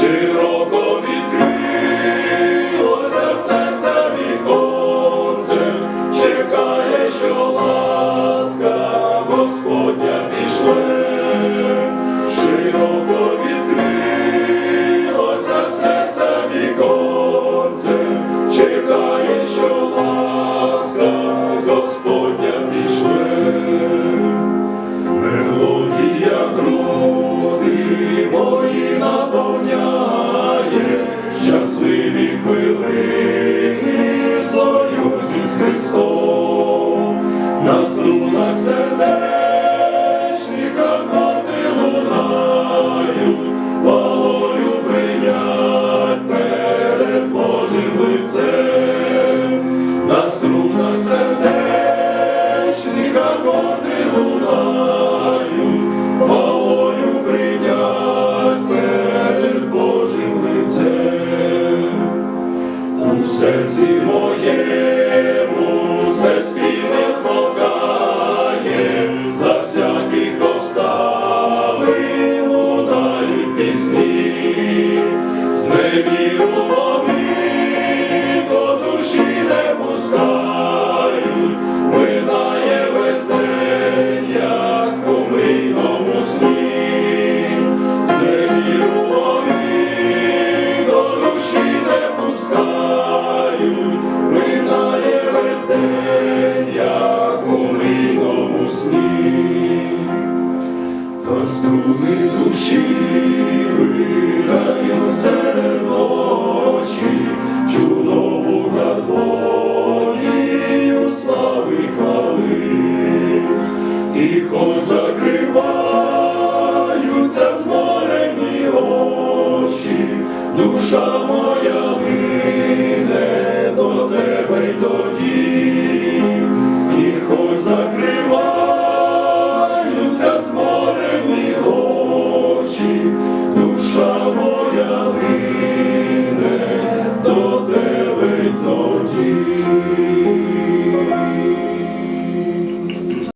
широко відкрилося серця чекає, що ласка Господня пішле, широко відкрилося серця чекає, що ласка Господня наповняє, щасливі хвилини в союзі з Христом, на струнах сердечних акорди лунають, хвалою прийнять перед Божим лицем, на струнах сердечних акорди Струни душі виграють серед ночі, чудову гармонію слави хвали, і хоч закриваються зморені очі, душа.